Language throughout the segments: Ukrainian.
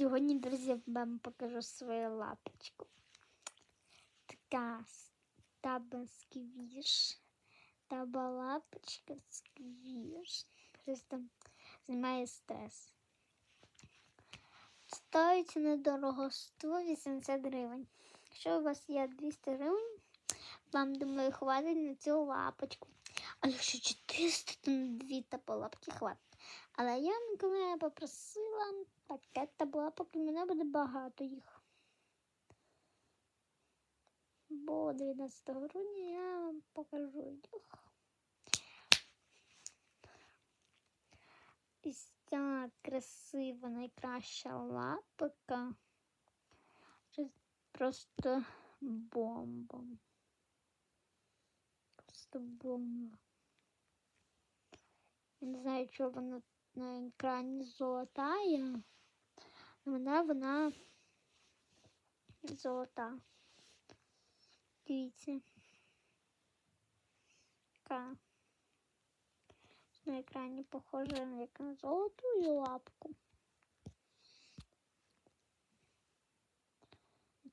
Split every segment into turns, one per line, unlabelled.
Сьогодні, друзі, вам покажу свою лапочку. Така таба сквіш. Таба лапочка сквіш. Просто знімає стрес. Стоїть недорого 180 гривень. Якщо у вас є 200 гривень, вам, думаю, хватить на цю лапочку. А якщо 400, то на дві табалапки хватить. Але я Миколая попросила пакет табалапок, і мене буде багато їх. Бо 19 грудня я вам покажу їх. І ця красива найкраща лапка. Просто бомба. Просто бомба. Я не знаю, чого вона на екрані золотая. У мене вона золота. Дивіться. Така. На екрані похожа як на золотую лапку.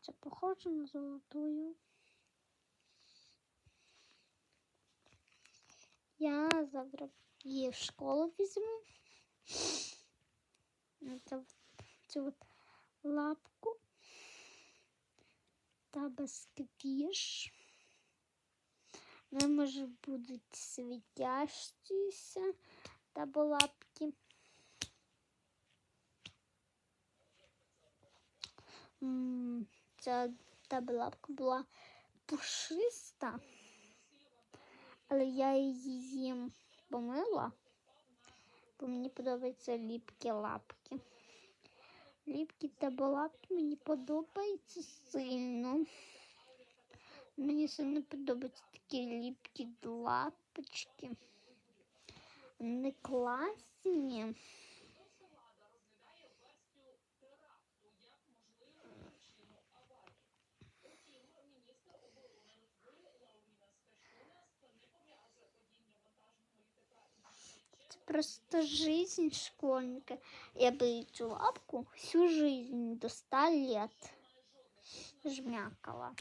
Це похоже на золотую. Я завтра її в школу візьму. Цю от лапку та безквіш. Вони може будуть світящіся та лапки. Ця та лапка була пушиста, але я її помила, бо мені подобаються ліпкі лапки. Ліпкі та балапки мені подобаються сильно. Мені сильно подобаються такі ліпкі лапочки. Вони класні. Просто жизнь школьника. Я бы эту лапку всю жизнь до ста лет жмякала.